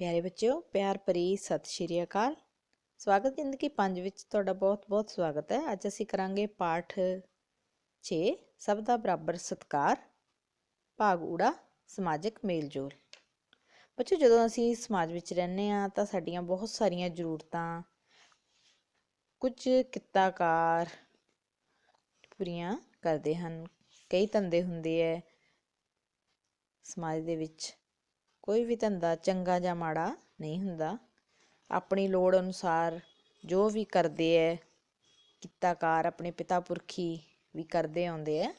ਪਿਆਰੇ ਬੱਚਿਓ, ਪਿਆਰ ਭਰੀ ਸਤਿ ਸ਼੍ਰੀ ਅਕਾਲ। ਸਵਾਗਤ ਜ਼ਿੰਦਗੀ 5 ਵਿੱਚ ਤੁਹਾਡਾ ਬਹੁਤ-ਬਹੁਤ ਸਵਾਗਤ ਹੈ। ਅੱਜ ਅਸੀਂ ਕਰਾਂਗੇ ਪਾਠ 6 ਸਭ ਦਾ ਬਰਾਬਰ ਸਤਕਾਰ, ਭਾਗ ਊੜਾ, ਸਮਾਜਿਕ ਮੇਲਜੋਲ। ਬੱਚੋ ਜਦੋਂ ਅਸੀਂ ਸਮਾਜ ਵਿੱਚ ਰਹਿੰਦੇ ਆ ਤਾਂ ਸਾਡੀਆਂ ਬਹੁਤ ਸਾਰੀਆਂ ਜ਼ਰੂਰਤਾਂ, ਕੁਝ ਕਿੱਤਾਕਾਰ ਪੂਰੀਆਂ ਕਰਦੇ ਹਨ। ਕਈ ਧੰਦੇ ਹੁੰਦੇ ਐ ਸਮਾਜ ਦੇ ਵਿੱਚ। ਕੋਈ ਵੀ ਧੰਦਾ ਚੰਗਾ ਜਾਂ ਮਾੜਾ ਨਹੀਂ ਹੁੰਦਾ। ਆਪਣੀ ਲੋੜ ਅਨੁਸਾਰ ਜੋ ਵੀ ਕਰਦੇ ਐ ਕਿੱਤਾਕਾਰ ਆਪਣੇ ਪਿਤਾ ਪੁਰਖੀ ਵੀ ਕਰਦੇ ਆਉਂਦੇ ਐ,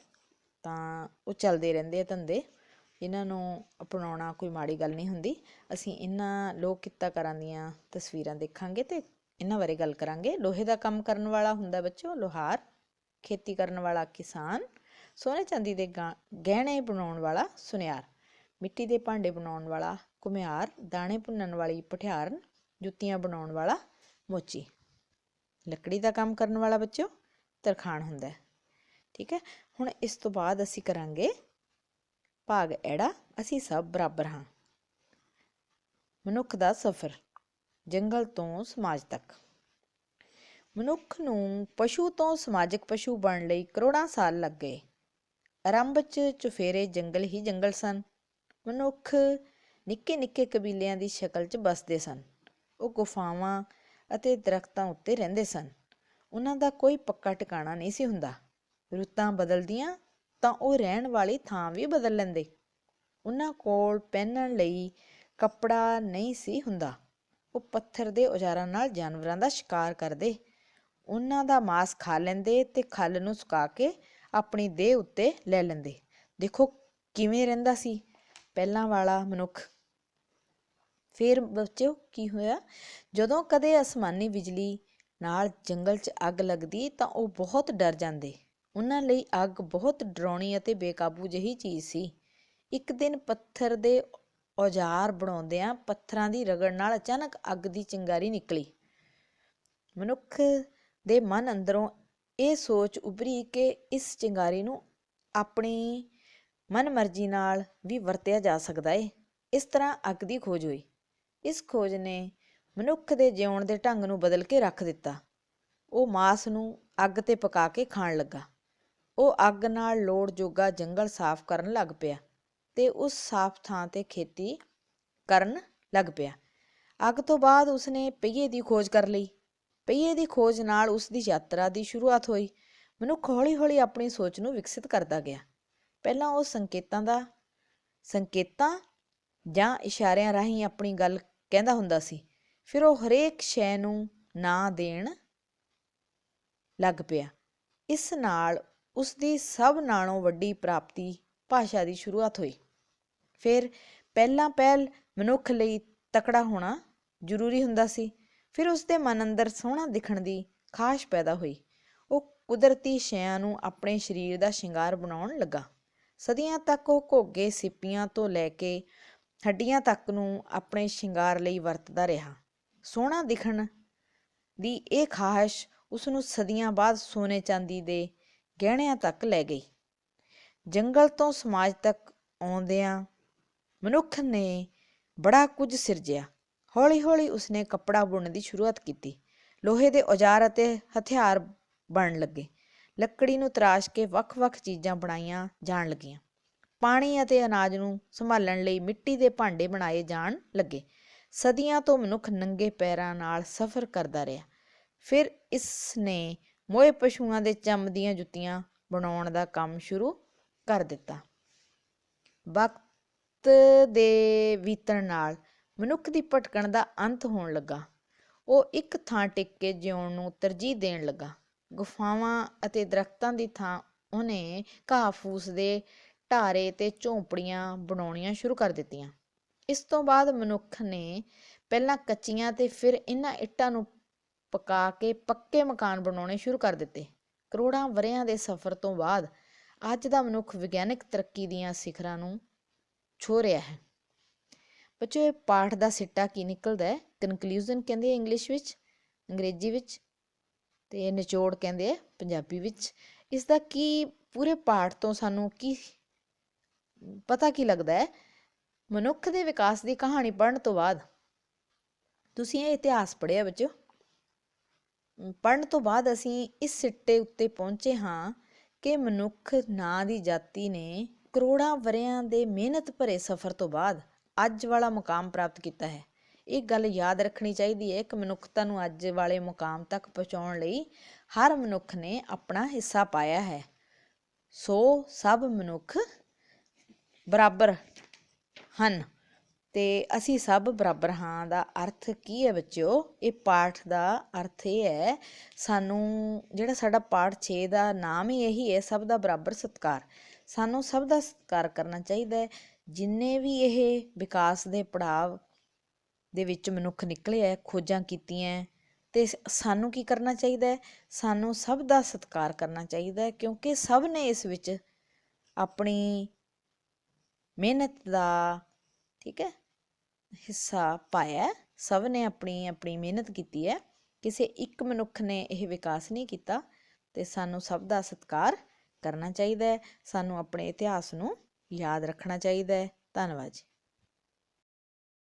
ਤਾਂ ਉਹ ਚੱਲਦੇ ਰਹਿੰਦੇ ਆ ਧੰਦੇ। ਇਹਨਾਂ ਨੂੰ ਅਪਣਾਉਣਾ ਕੋਈ ਮਾੜੀ ਗੱਲ ਨਹੀਂ ਹੁੰਦੀ। ਅਸੀਂ ਇਹਨਾਂ ਲੋਕ ਕਿੱਤਾਕਾਰਾਂ ਦੀਆਂ ਤਸਵੀਰਾਂ ਦੇਖਾਂਗੇ ਤੇ ਇਹਨਾਂ ਬਾਰੇ ਗੱਲ ਕਰਾਂਗੇ। ਲੋਹੇ ਦਾ ਕੰਮ ਕਰਨ ਵਾਲਾ ਹੁੰਦਾ ਬੱਚੋ ਲੋਹਾਰ, ਖੇਤੀ ਕਰਨ ਵਾਲਾ ਕਿਸਾਨ ਸੋਨੇ ਚਾਂਦੀ ਦੇ ਗਹਿਣੇ ਬਣਾਉਣ ਵਾਲਾ ਸੁਨਿਆਰ। ਮਿੱਟੀ ਦੇ ਭਾਂਡੇ ਬਣਾਉਣ ਵਾਲਾ ਘੁਮਿਆਰ, ਦਾਣੇ ਭੁੰਨਣ ਵਾਲੀ ਪਠਿਆਰਨ, ਜੁੱਤੀਆਂ ਬਣਾਉਣ ਵਾਲਾ ਮੋਚੀ। ਲੱਕੜੀ ਦਾ ਕੰਮ ਕਰਨ ਵਾਲਾ ਬੱਚੋ ਤਰਖਾਣ ਹੁੰਦਾ ਹੈ। ਠੀਕ ਹੈ? ਹੁਣ ਇਸ ਤੋਂ ਬਾਅਦ ਅਸੀਂ ਕਰਾਂਗੇ ਭਾਗ ਐੜਾ। ਅਸੀਂ ਸਭ ਬਰਾਬਰ ਹਾਂ। ਮਨੁੱਖ ਦਾ ਸਫ਼ਰ, ਜੰਗਲ ਤੋਂ ਸਮਾਜ ਤੱਕ। ਮਨੁੱਖ ਨੂੰ ਪਸ਼ੂ ਤੋਂ ਸਮਾਜਿਕ ਪਸ਼ੂ ਬਣਨ ਲਈ ਕਰੋੜਾਂ ਸਾਲ ਲੱਗ ਗਏ। ਆਰੰਭ 'ਚ ਚੁਫੇਰੇ ਜੰਗਲ ਹੀ ਜੰਗਲ ਸਨ। ਮਨੁੱਖ ਨਿੱਕੇ ਨਿੱਕੇ ਕਬੀਲਿਆਂ ਦੀ ਸ਼ਕਲ 'ਚ ਬਸਦੇ ਸਨ। ਉਹ ਗੁਫਾਵਾਂ ਅਤੇ ਦਰਖਤਾਂ ਉੱਤੇ ਰਹਿੰਦੇ ਸਨ। ਉਹਨਾਂ ਦਾ ਕੋਈ ਪੱਕਾ ਟਿਕਾਣਾ ਨਹੀਂ ਸੀ ਹੁੰਦਾ। ਰੁੱਤਾਂ ਬਦਲਦੀਆਂ ਤਾਂ ਉਹ ਰਹਿਣ ਵਾਲੀ ਥਾਂ ਵੀ ਬਦਲ ਲੈਂਦੇ। ਉਹਨਾਂ ਕੋਲ ਪਹਿਨਣ ਲਈ ਕੱਪੜਾ ਨਹੀਂ ਸੀ ਹੁੰਦਾ। ਉਹ ਪੱਥਰ ਦੇ ਔਜ਼ਾਰਾਂ ਨਾਲ ਜਾਨਵਰਾਂ ਦਾ ਸ਼ਿਕਾਰ ਕਰਦੇ। ਉਹਨਾਂ ਦਾ ਮਾਸ ਖਾ ਲੈਂਦੇ ਤੇ ਖੱਲ ਨੂੰ ਸੁਕਾ ਕੇ ਆਪਣੀ ਦੇਹ ਉੱਤੇ ਲੈ ਲੈਂਦੇ। ਦੇਖੋ ਕਿਵੇਂ ਰਹਿੰਦਾ ਸੀ। ਪਹਿਲਾਂ ਵਾਲਾ ਮਨੁੱਖ। ਫਿਰ ਬੱਚਿਓ, ਕੀ ਹੋਇਆ? ਜਦੋਂ ਕਦੇ ਅਸਮਾਨੀ ਬਿਜਲੀ ਨਾਲ ਜੰਗਲ 'ਚ ਅੱਗ ਲੱਗਦੀ, ਤਾਂ ਉਹ ਬਹੁਤ ਡਰ ਜਾਂਦੇ। ਉਹਨਾਂ ਲਈ ਅੱਗ ਬਹੁਤ ਡਰਾਉਣੀ ਅਤੇ ਬੇਕਾਬੂ ਜਿਹੀ ਚੀਜ਼ ਸੀ। ਇੱਕ ਦਿਨ ਪੱਥਰ ਦੇ ਔਜ਼ਾਰ ਬਣਾਉਂਦਿਆਂ ਪੱਥਰਾਂ ਦੀ ਰਗੜ ਨਾਲ ਅਚਾਨਕ ਅੱਗ ਦੀ ਚਿੰਗਾਰੀ ਨਿਕਲੀ। ਮਨੁੱਖ ਦੇ ਮਨ ਅੰਦਰੋਂ ਇਹ ਸੋਚ ਉਭਰੀ ਕਿ ਇਸ ਚਿੰਗਾਰੀ ਨੂੰ ਆਪਣੀ ਮਨਮਰਜ਼ੀ ਨਾਲ ਵੀ ਵਰਤਿਆ ਜਾ ਸਕਦਾ ਏ। ਇਸ ਤਰ੍ਹਾਂ ਅੱਗ ਦੀ ਖੋਜ ਹੋਈ। ਇਸ ਖੋਜ ਨੇ ਮਨੁੱਖ ਦੇ ਜਿਉਣ ਦੇ ਢੰਗ ਨੂੰ ਬਦਲ ਕੇ ਰੱਖ ਦਿੱਤਾ। ਉਹ ਮਾਸ ਨੂੰ ਅੱਗ ਤੇ ਪਕਾ ਕੇ ਖਾਣ ਲੱਗਾ। ਉਹ ਅੱਗ ਨਾਲ ਲੋੜ ਜੋਗਾ ਜੰਗਲ ਸਾਫ਼ ਕਰਨ ਲੱਗ ਪਿਆ ਤੇ ਉਸ ਸਾਫ਼ ਥਾਂ ਤੇ ਖੇਤੀ ਕਰਨ ਲੱਗ ਪਿਆ। ਅੱਗ ਤੋਂ ਬਾਅਦ ਉਸਨੇ ਪਹੀਏ ਦੀ ਖੋਜ ਕਰ ਲਈ। ਪਹੀਏ ਦੀ ਖੋਜ ਨਾਲ ਉਸ ਦੀ ਯਾਤਰਾ ਦੀ ਸ਼ੁਰੂਆਤ ਹੋਈ। ਮਨੁੱਖ ਹੌਲੀ-ਹੌਲੀ ਆਪਣੀ ਸੋਚ ਨੂੰ ਵਿਕਸਿਤ ਕਰਦਾ ਗਿਆ। ਪਹਿਲਾਂ ਉਹ ਸੰਕੇਤਾਂ ਦਾ, ਸੰਕੇਤਾਂ ਜਾਂ ਇਸ਼ਾਰਿਆਂ ਰਾਹੀਂ ਆਪਣੀ ਗੱਲ ਕਹਿੰਦਾ ਹੁੰਦਾ ਸੀ। ਫਿਰ ਉਹ ਹਰੇਕ ਸ਼ੈ ਨੂੰ ਨਾਂ ਦੇਣ ਲੱਗ ਪਿਆ। ਇਸ ਨਾਲ ਉਸ ਦੀ ਸਭ ਨਾਲੋਂ ਵੱਡੀ ਪ੍ਰਾਪਤੀ ਭਾਸ਼ਾ ਦੀ ਸ਼ੁਰੂਆਤ ਹੋਈ। ਫਿਰ ਪਹਿਲਾਂ ਪਹਿਲ ਮਨੁੱਖ ਲਈ ਤਕੜਾ ਹੋਣਾ ਜ਼ਰੂਰੀ ਹੁੰਦਾ ਸੀ। ਫਿਰ ਉਸ ਦੇ ਮਨ ਅੰਦਰ ਸੋਹਣਾ ਦਿਖਣ ਦੀ ਖਾਸ਼ ਪੈਦਾ ਹੋਈ। ਉਹ ਕੁਦਰਤੀ ਸ਼ੈਆਂ ਨੂੰ ਆਪਣੇ ਸਰੀਰ ਦਾ ਸ਼ਿੰਗਾਰ ਬਣਾਉਣ ਲੱਗਾ। ਸਦੀਆਂ ਤੱਕ ਉਹ ਘੋਗੇ ਸਿੱਪੀਆਂ ਤੋਂ ਲੈ ਕੇ ਹੱਡੀਆਂ ਤੱਕ ਨੂੰ ਆਪਣੇ ਸ਼ਿੰਗਾਰ ਲਈ ਵਰਤਦਾ ਰਿਹਾ। ਸੋਹਣਾ ਦਿਖਣ ਦੀ ਇਹ ਖਾਹਿਸ਼ ਉਸ ਨੂੰ ਸਦੀਆਂ ਬਾਅਦ ਸੋਨੇ ਚਾਂਦੀ ਦੇ ਗਹਿਣਿਆਂ ਤੱਕ ਲੈ ਗਈ। ਜੰਗਲ ਤੋਂ ਸਮਾਜ ਤੱਕ ਆਉਂਦਿਆਂ ਮਨੁੱਖ ਨੇ ਬੜਾ ਕੁਝ ਸਿਰਜਿਆ। ਹੌਲੀ-ਹੌਲੀ ਉਸਨੇ ਕੱਪੜਾ ਬੁਣਨ ਦੀ ਸ਼ੁਰੂਆਤ ਕੀਤੀ। ਲੋਹੇ ਦੇ ਔਜ਼ਾਰ ਅਤੇ ਹਥਿਆਰ ਬਣਨ ਲੱਗੇ। ਲੱਕੜੀ ਨੂੰ ਤਰਾਸ਼ ਕੇ ਵੱਖ-ਵੱਖ ਚੀਜ਼ਾਂ ਬਣਾਈਆਂ ਜਾਣ ਲੱਗੀਆਂ। ਪਾਣੀ ਅਤੇ ਅਨਾਜ ਨੂੰ ਸੰਭਾਲਣ ਲਈ ਮਿੱਟੀ ਦੇ ਭਾਂਡੇ ਬਣਾਏ ਜਾਣ ਲੱਗੇ। ਸਦੀਆਂ ਤੋਂ ਮਨੁੱਖ ਨੰਗੇ ਪੈਰਾਂ ਨਾਲ ਸਫ਼ਰ ਕਰਦਾ ਰਿਹਾ। ਫਿਰ ਇਸ ਨੇ ਮੋਏ ਪਸ਼ੂਆਂ ਦੇ ਚੰਮ ਦੀਆਂ ਜੁੱਤੀਆਂ ਬਣਾਉਣ ਦਾ ਕੰਮ ਸ਼ੁਰੂ ਕਰ ਦਿੱਤਾ। ਵਕਤ ਦੇ ਬੀਤਣ ਨਾਲ ਮਨੁੱਖ ਦੀ ਭਟਕਣ ਦਾ ਅੰਤ ਹੋਣ ਲੱਗਾ। ਉਹ ਇੱਕ ਥਾਂ ਟਿਕ ਕੇ ਜਿਉਣ ਨੂੰ ਤਰਜੀਹ ਦੇਣ ਲੱਗਾ। ਗੁਫਾਵਾਂ ਅਤੇ ਦਰਖਤਾਂ ਦੀ ਥਾਂ ਉਹਨੇ ਘਾਹ ਫੂਸ ਦੇ ਢਾਰੇ ਤੇ ਝੌਂਪੜੀਆਂ ਬਣਾਉਣੀਆਂ ਸ਼ੁਰੂ ਕਰ ਦਿੱਤੀਆਂ। ਇਸ ਤੋਂ ਬਾਅਦ ਮਨੁੱਖ ਨੇ ਪਹਿਲਾਂ ਕੱਚੀਆਂ ਤੇ ਫਿਰ ਇਹਨਾਂ ਇੱਟਾਂ ਨੂੰ ਪਕਾ ਕੇ ਪੱਕੇ ਮਕਾਨ ਬਣਾਉਣੇ ਸ਼ੁਰੂ ਕਰ ਦਿੱਤੇ। ਕਰੋੜਾਂ ਵਰਿਆਂ ਦੇ ਸਫ਼ਰ ਤੋਂ ਬਾਅਦ ਅੱਜ ਦਾ ਮਨੁੱਖ ਵਿਗਿਆਨਕ ਤਰੱਕੀ ਦੀਆਂ ਸਿਖਰਾਂ ਨੂੰ ਛੋ ਰਿਹਾ ਹੈ। ਬੱਚੋ, ਇਹ ਪਾਠ ਦਾ ਸਿੱਟਾ ਕੀ ਨਿਕਲਦਾ ਹੈ? ਕਨਕਲੂਜਨ ਕਹਿੰਦੇ ਇੰਗਲਿਸ਼ ਵਿੱਚ, ਅੰਗਰੇਜ਼ੀ ਵਿੱਚ। ਤੇ ਨਿਚੋੜ ਕਹਿੰਦੇ ਆ ਪੰਜਾਬੀ ਵਿੱਚ। ਇਸ ਦਾ ਕੀ ਪੂਰੇ ਪਾਠ ਤੋਂ ਸਾਨੂੰ ਕੀ ਪਤਾ ਕੀ ਲੱਗਦਾ ਹੈ? ਮਨੁੱਖ ਦੇ ਵਿਕਾਸ ਦੀ ਕਹਾਣੀ ਪੜ੍ਹਨ ਤੋਂ ਬਾਅਦ। ਤੁਸੀਂ ਇਹ ਇਤਿਹਾਸ ਪੜਿਆ ਬੱਚੋ ਪੜ੍ਹਨ ਤੋਂ ਬਾਅਦ ਅਸੀਂ ਇਸ ਸਿੱਟੇ ਉੱਤੇ ਪਹੁੰਚੇ ਹਾਂ ਕਿ ਮਨੁੱਖ ਨਾਂ ਦੀ ਜਾਤੀ ਨੇ ਕਰੋੜਾਂ ਵਰਿਆਂ ਦੇ ਮਿਹਨਤ ਭਰੇ ਸਫ਼ਰ ਤੋਂ ਬਾਅਦ ਅੱਜ ਵਾਲਾ ਮੁਕਾਮ ਪ੍ਰਾਪਤ ਕੀਤਾ ਹੈ। ਇਹ ਗੱਲ ਯਾਦ ਰੱਖਣੀ ਚਾਹੀਦੀ ਹੈ ਕਿ ਮਨੁੱਖਤਾ ਨੂੰ ਅੱਜ ਵਾਲੇ ਮੁਕਾਮ ਤੱਕ ਪਹੁੰਚਾਉਣ ਲਈ ਹਰ ਮਨੁੱਖ ਨੇ ਆਪਣਾ ਹਿੱਸਾ ਪਾਇਆ ਹੈ। ਸੋ ਸਭ ਮਨੁੱਖ ਬਰਾਬਰ ਹਨ ਤੇ ਅਸੀਂ ਸਭ ਬਰਾਬਰ ਹਾਂ ਦਾ ਅਰਥ ਕੀ ਹੈ ਬੱਚਿਓ? ਇਹ ਪਾਠ ਦਾ ਅਰਥ ਇਹ ਹੈ, ਸਾਨੂੰ ਜਿਹੜਾ ਸਾਡਾ ਪਾਠ 6 ਦਾ ਨਾਮ ਹੀ ਇਹੀ ਹੈ, ਸਭ ਦਾ ਬਰਾਬਰ ਸਤਿਕਾਰ। ਸਾਨੂੰ ਸਭ ਦਾ ਸਤਿਕਾਰ ਕਰਨਾ ਚਾਹੀਦਾ ਹੈ। ਜਿੰਨੇ ਵੀ ਇਹ ਵਿਕਾਸ ਦੇ ਪੜਾਅ ਦੇ ਵਿੱਚ ਮਨੁੱਖ ਨਿਕਲਿਆ ਖੋਜਾਂ ਕੀਤੀਆਂ ਤੇ ਸਾਨੂੰ ਕੀ ਕਰਨਾ ਚਾਹੀਦਾ ਹੈ? ਸਾਨੂੰ ਸਭ ਦਾ ਸਤਿਕਾਰ ਕਰਨਾ ਚਾਹੀਦਾ ਹੈ ਕਿਉਂਕਿ ਸਭ ਨੇ ਇਸ ਵਿੱਚ ਆਪਣੀ ਮਿਹਨਤ ਦਾ, ਠੀਕ ਹੈ, ਹਿੱਸਾ ਪਾਇਆ ਸਭ ਨੇ ਆਪਣੀ ਆਪਣੀ ਮਿਹਨਤ ਕੀਤੀ ਹੈ। ਕਿਸੇ ਇੱਕ ਮਨੁੱਖ ਨੇ ਇਹ ਵਿਕਾਸ ਨਹੀਂ ਕੀਤਾ ਤੇ ਸਾਨੂੰ ਸਭ ਦਾ ਸਤਿਕਾਰ ਕਰਨਾ ਚਾਹੀਦਾ ਹੈ। ਸਾਨੂੰ ਆਪਣੇ ਇਤਿਹਾਸ ਨੂੰ ਯਾਦ ਰੱਖਣਾ ਚਾਹੀਦਾ ਹੈ। ਧੰਨਵਾਦ ਜੀ।